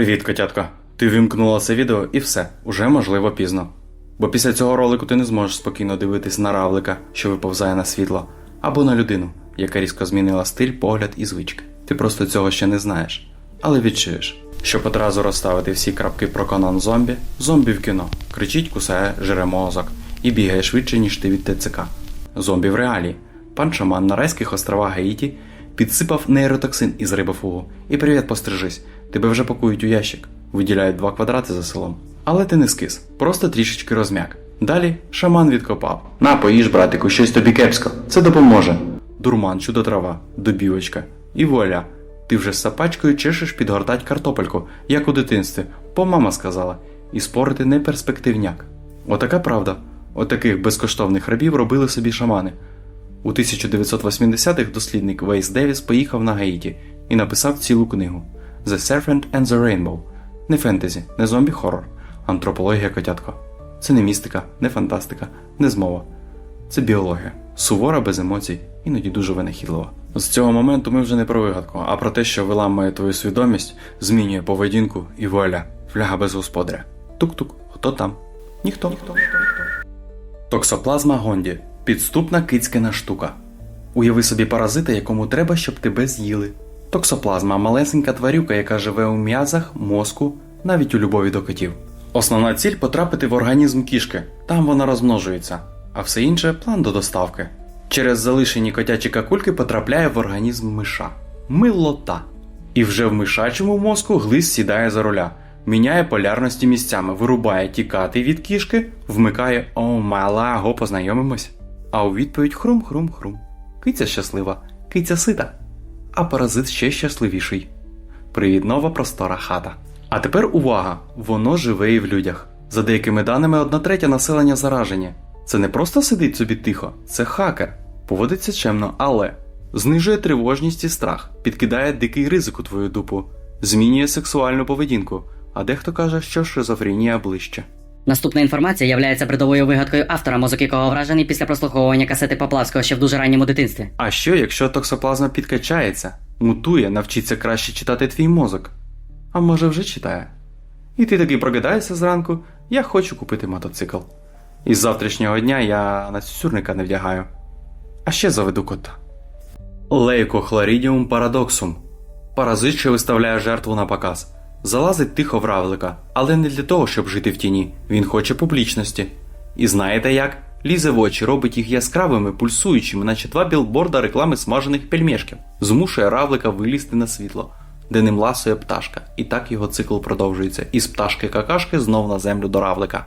Привіт, котятка. Ти вимкнула це відео і все, уже можливо пізно. Бо після цього ролику ти не зможеш спокійно дивитись на равлика, що виповзає на світло, або на людину, яка різко змінила стиль, погляд і звички. Ти просто цього ще не знаєш, але відчуєш. Щоб одразу розставити всі крапки про Конан зомбі, зомбі в кіно кричить, кусає, жире мозок і бігає швидше, ніж ти від ТЦК. Зомбі в реалії. Пан шаман на райських островах Гаїті підсипав нейротоксин із рибофугу. І привіт, пострижись. Тебе вже пакують у ящик, виділяють два квадрати за селом. Але ти не скис, просто трішечки розм'як. Далі шаман відкопав. На, поїж, братику, щось тобі кепсько. Це допоможе. Дурман, чудо трава, добівочка. І вуаля. Ти вже з сапачкою чешеш підгортать картопельку, як у дитинстві, бо мама сказала, і спорити не перспективняк. Отака правда. Отаких безкоштовних рабів робили собі шамани. У 1980-х дослідник Вейс Девіс поїхав на Гаїті і написав цілу книгу The Serpent and the Rainbow. Не фентезі, не зомбі-хоррор, антропологія котятко. Це не містика, не фантастика, не змова. Це біологія, сувора без емоцій, іноді дуже винахідлива. З цього моменту ми вже не про вигадку, а про те, що виламує твою свідомість, змінює поведінку і вуаля, фляга без господаря. Тук-тук, хто там? Ніхто. Ніхто. Токсоплазма Гонді підступна кицькина штука. Уяви собі паразита, якому треба, щоб тебе з'їли. Токсоплазма малесенька тварюка, яка живе у м'язах, мозку, навіть у любові до котів. Основна ціль потрапити в організм кішки, там вона розмножується, а все інше план до доставки. Через залишені котячі какульки потрапляє в організм миша. Милота. І вже в мишачому мозку глиз сідає за руля, міняє полярності місцями, вирубає тікати від кішки, вмикає О, мала, го, познайомимось. А у відповідь хрум-хрум-хрум. Киця щаслива, киця сита. А паразит ще щасливіший. Привіт, нова простора хата. А тепер увага! Воно живе і в людях. За деякими даними, одна третя населення заражені. Це не просто сидить собі тихо, це хакер. Поводиться чемно, але знижує тривожність і страх, підкидає дикий ризик у твою дупу, змінює сексуальну поведінку, а дехто каже, що шизофренія ближче. Наступна інформація являється бредовою вигадкою автора, мозок якого вражений після прослуховування касети Поплавського ще в дуже ранньому дитинстві. А що, якщо токсоплазма підкачається, мутує, навчиться краще читати твій мозок? А може вже читає? І ти такий прокидаєшся зранку, я хочу купити мотоцикл. І з завтрашнього дня я на сюрника не вдягаю. А ще заведу кота. Лейкохлорідіум парадоксум. Паразит, що виставляє жертву на показ. Залазить тихо в равлика, але не для того, щоб жити в тіні. Він хоче публічності. І знаєте як? Лізе в очі, робить їх яскравими, пульсуючими, наче два білборда реклами смажених пельмешків. Змушує равлика вилізти на світло, де ним ласує пташка. І так його цикл продовжується. Із пташки-какашки знов на землю до равлика.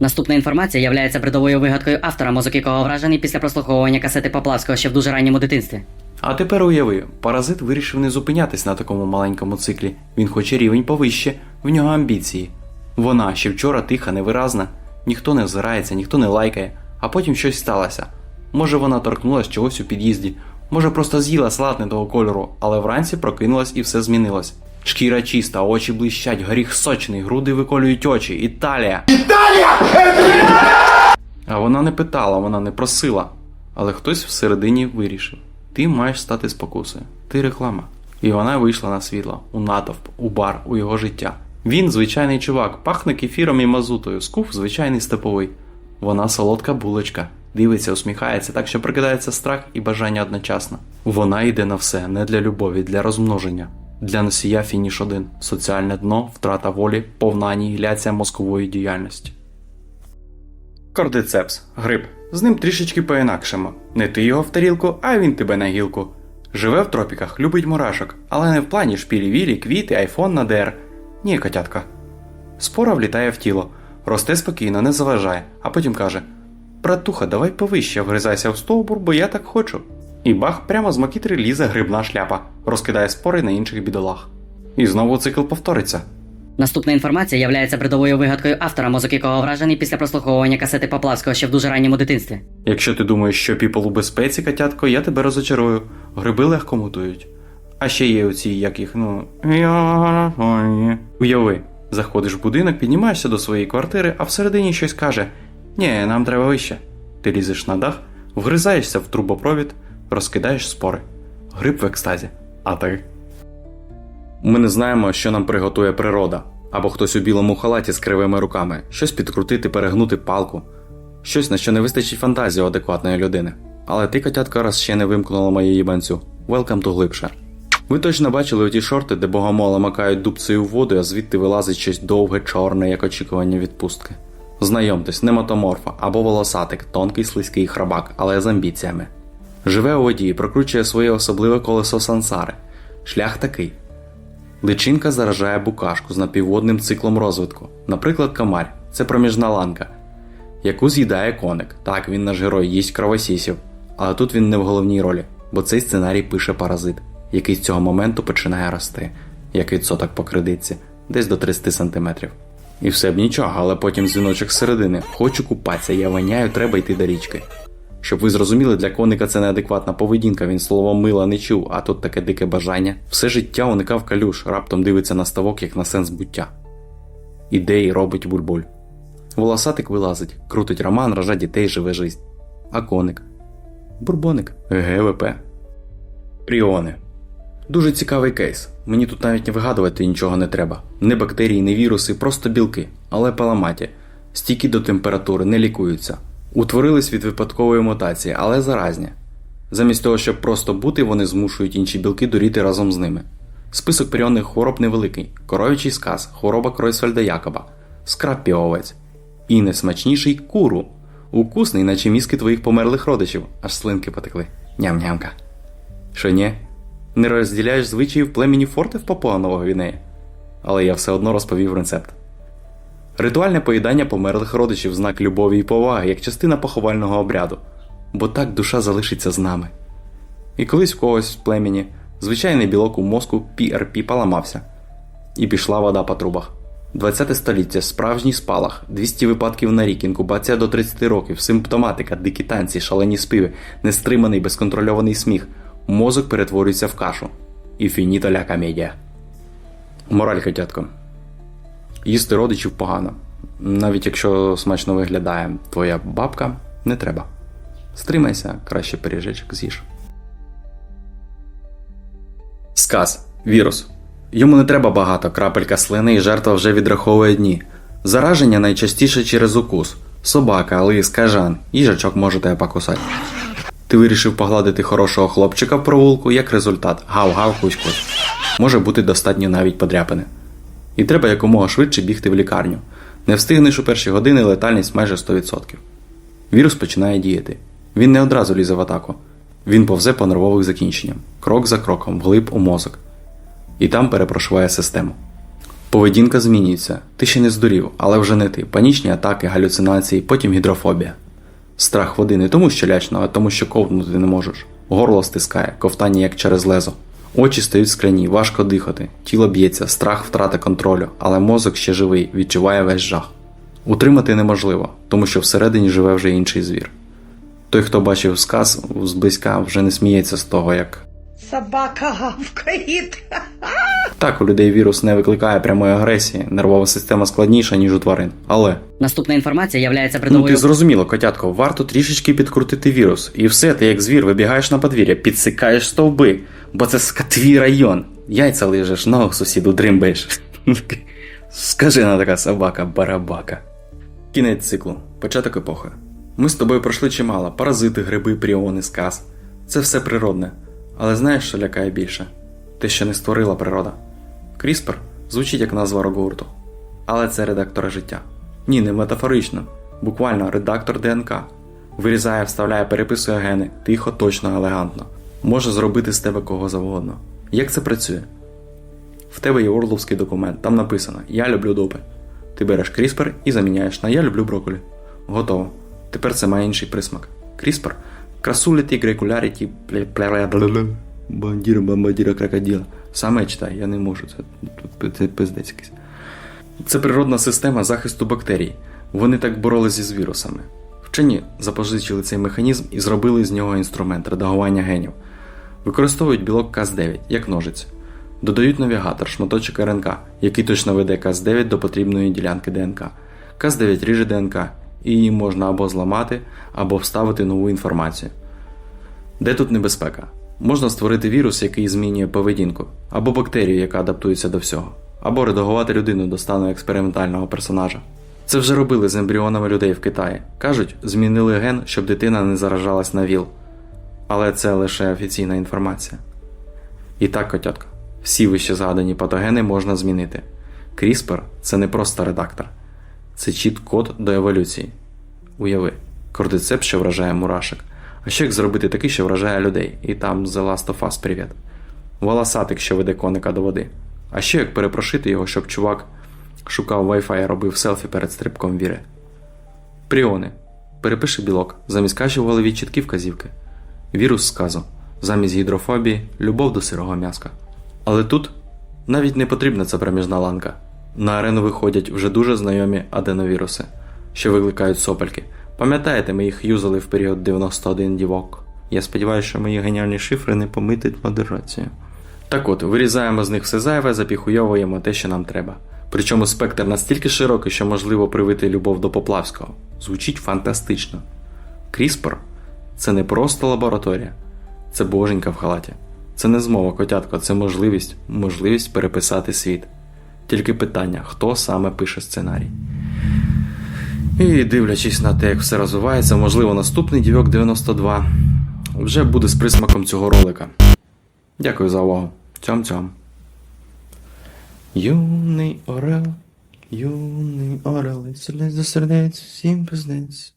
Наступна інформація являється бредовою вигадкою автора, мозок якого вражений після прослуховування касети Поплавського ще в дуже ранньому дитинстві. А тепер уяви, паразит вирішив не зупинятись на такому маленькому циклі. Він хоче рівень повище, в нього амбіції. Вона ще вчора тиха, невиразна, ніхто не озирається, ніхто не лайкає, а потім щось сталося. Може вона торкнулась чогось у під'їзді, може просто з'їла салат не того кольору, але вранці прокинулась і все змінилось. Шкіра чиста, очі блищать, горіх сочний, груди виколюють очі, Італія! Італія! А вона не питала, вона не просила. Але хтось всередині вирішив: ти маєш стати спокусою, ти реклама. І вона вийшла на світло, у натовп, у бар, у його життя. Він звичайний чувак, пахне кефіром і мазутою, скуф звичайний степовий. Вона солодка булочка, дивиться, усміхається, так що прикидається страх і бажання одночасно. Вона йде на все, не для любові, для розмноження. Для носія фініш один соціальне дно, втрата волі, повна анігіляція мозкової діяльності. Кордицепс, гриб. З ним трішечки по-інакшому. Не ти його в тарілку, а він тебе на гілку. Живе в тропіках, любить мурашок, але не в плані шпілі-вілі, квіти, айфон на ДР. Ні, котятка. Спора влітає в тіло, росте спокійно, не заважає, а потім каже: Братуха, давай повище, вгризайся в стовбур, бо я так хочу. І бах, прямо з макітри лізе грибна шляпа, розкидає спори на інших бідолах. І знову цикл повториться. Наступна інформація являється бредовою вигадкою автора, мозок якого вражений після прослуховування касети Поплавського ще в дуже ранньому дитинстві. Якщо ти думаєш, що піпол у безпеці, котятко, я тебе розочарую. Гриби легко мутують. А ще є оці, як їх, ну. Уяви, заходиш в будинок, піднімаєшся до своєї квартири, а всередині щось каже: Ні, нам треба вище. Ти лізеш на дах, вгризаєшся в трубопровід, розкидаєш спори. Гриб в екстазі. А ти? Ми не знаємо, що нам приготує природа, або хтось у білому халаті з кривими руками, щось підкрутити, перегнути палку, щось, на що не вистачить фантазії адекватної людини. Але ти, котятка, раз ще не вимкнула моє їбанцю. Welcome to глибше. Ви точно бачили оті шорти, де богомола макають дубцею в воду, а звідти вилазить щось довге, чорне, як очікування відпустки. Знайомтесь, не мотоморфа або волосатик, тонкий слизький храбак, але з амбіціями. Живе у воді і прокручує своє особливе колесо сансари. Шлях такий. Личинка заражає букашку з напівводним циклом розвитку, наприклад, комарь це проміжна ланка, яку з'їдає коник. Так, він наш герой їсть кровосісів, але тут він не в головній ролі, бо цей сценарій пише паразит, який з цього моменту починає рости, як відсоток по кредитці, десь до 30 см. І все б нічого, але потім дзвіночок з середини. Хочу купатися, я воняю, треба йти до річки. Щоб ви зрозуміли, для коника це неадекватна поведінка, він слово мила не чув, а тут таке дике бажання. Все життя уникав калюш, раптом дивиться на ставок як на сенс буття. Ідеї робить бульбуль. Волосатик вилазить, крутить роман, рожа дітей, живе жизнь. А коник? Бурбоник. ГВП. Пріони. Дуже цікавий кейс. Мені тут навіть не вигадувати нічого не треба. Не бактерії, не віруси, просто білки, але паламаті. Стійкі до температури, не лікуються. Утворились від випадкової мутації, але заразні. Замість того, щоб просто бути, вони змушують інші білки доріти разом з ними. Список пріонних хвороб невеликий: коров'ячий сказ, хвороба Кройсфельда Якоба, скраппіовець. І найсмачніший куру. Укусний, наче мізки твоїх померлих родичів, аж слинки потекли. Ням-нямка. Що ні? Не розділяєш звичаїв племені форти в Папуа Нового Гвінеї? Але я все одно розповів рецепт. Ритуальне поїдання померлих родичів знак любові і поваги, як частина поховального обряду, бо так душа залишиться з нами. І колись в когось в племені звичайний білок у мозку PRP поламався, і пішла вода по трубах. 20 століття, справжній спалах, 200 випадків на рік, інкубація до 30 років, симптоматика, дикі танці, шалені співи, нестриманий безконтрольований сміх, мозок перетворюється в кашу. І фініто ля комедія. Мораль котятко. Їсти родичів погано. Навіть якщо смачно виглядає твоя бабка, не треба. Стримайся, краще пиріжечок з'їж. Сказ. Вірус. Йому не треба багато, крапелька слини і жертва вже відраховує дні. Зараження найчастіше через укус. Собака, лис, кажан, їжачок може тебе покусати. Ти вирішив погладити хорошого хлопчика в провулку, як результат гав-гав кусь-кусь. Може бути достатньо навіть подряпини. І треба якомога швидше бігти в лікарню. Не встигнеш у перші години летальність майже 100%. Вірус починає діяти. Він не одразу лізе в атаку. Він повзе по нервових закінченням, крок за кроком, вглиб у мозок. І там перепрошуває систему. Поведінка змінюється. Ти ще не здурів, але вже не ти. Панічні атаки, галюцинації, потім гідрофобія. Страх води не тому, що лячно, а тому, що ковтнути не можеш. Горло стискає, ковтання як через лезо. Очі стають скляні, важко дихати, тіло б'ється, страх втрата контролю, але мозок ще живий, відчуває весь жах. Утримати неможливо, тому що всередині живе вже інший звір. Той, хто бачив сказ зблизька, вже не сміється з того, як Собака гавкает. Так у людей вірус не викликає прямої агресії, нервова система складніша, ніж у тварин. Але Наступна інформація являється Ну, ти зрозуміло, котятко, варто трішечки підкрутити вірус. І все, ти як звір, вибігаєш на подвір'я, підсикаєш стовби, бо це ска твій район. Яйця лижеш, ногу сусіду дримбаєш. Скажи на така собака, барабака. Кінець циклу, початок епохи. Ми з тобою пройшли чимало: паразити, гриби, пріони, сказ. Це все природне. Але знаєш, що лякає більше? Те, що не створила природа. Кріспер звучить як назва рок-гурту. Але це редактор життя. Ні, не метафорично. Буквально редактор ДНК. Вирізає, вставляє, переписує гени, тихо, точно, елегантно. Може зробити з тебе кого завгодно. Як це працює? В тебе є орловський документ, там написано Я люблю допи. Ти береш кріспер і заміняєш на Я люблю брокколі. Готово. Тепер це має інший присмак. Кріспер красуліті, грекуляріті, бандіра, бамбадіра, крокоділа. Саме читай, я не можу. Це, це пиздець якийсь. Це природна система захисту бактерій. Вони так боролися з вірусами. Вчені запозичили цей механізм і зробили з нього інструмент редагування генів. Використовують білок Cas9 як ножиць. Додають навігатор, шматочок РНК, який точно веде Cas9 до потрібної ділянки ДНК. Cas9 ріже ДНК, і її можна або зламати, або вставити нову інформацію. Де тут небезпека? Можна створити вірус, який змінює поведінку, або бактерію, яка адаптується до всього, або редагувати людину до стану експериментального персонажа. Це вже робили з ембріонами людей в Китаї. Кажуть, змінили ген, щоб дитина не заражалась на ВІЛ. Але це лише офіційна інформація. І так, котятка, всі вище згадані патогени можна змінити. CRISPR – це не просто редактор, це чіт-код до еволюції. Уяви, кордицеп, що вражає мурашок. А що як зробити такий, що вражає людей, і там The Last of Us привіт. Волосатик, що веде коника до води. А що як перепрошити його, щоб чувак шукав Wi-Fi і робив селфі перед стрибком віри. Пріони. Перепиши білок. Замість каші в голові чіткі вказівки. Вірус сказу. Замість гідрофобії любов до сирого м'яска. Але тут навіть не потрібна ця проміжна ланка. На арену виходять вже дуже знайомі аденовіруси, що викликають сопельки. Пам'ятаєте, ми їх юзали в період 91 дівок. Я сподіваюся, що мої геніальні шифри не помитить модерацію. Так от, вирізаємо з них все зайве, запіхуйовуємо те, що нам треба. Причому спектр настільки широкий, що можливо привити любов до Поплавського. Звучить фантастично. CRISPR – це не просто лабораторія, це боженька в халаті. Це не змова котятко, це можливість, можливість переписати світ. Тільки питання, хто саме пише сценарій. І дивлячись на те, як все розвивається, можливо, наступний дівок 92 вже буде з присмаком цього ролика. Дякую за увагу. Цьом-цьом. Юний орел, юний орел, сердець до сердець, всім пиздець.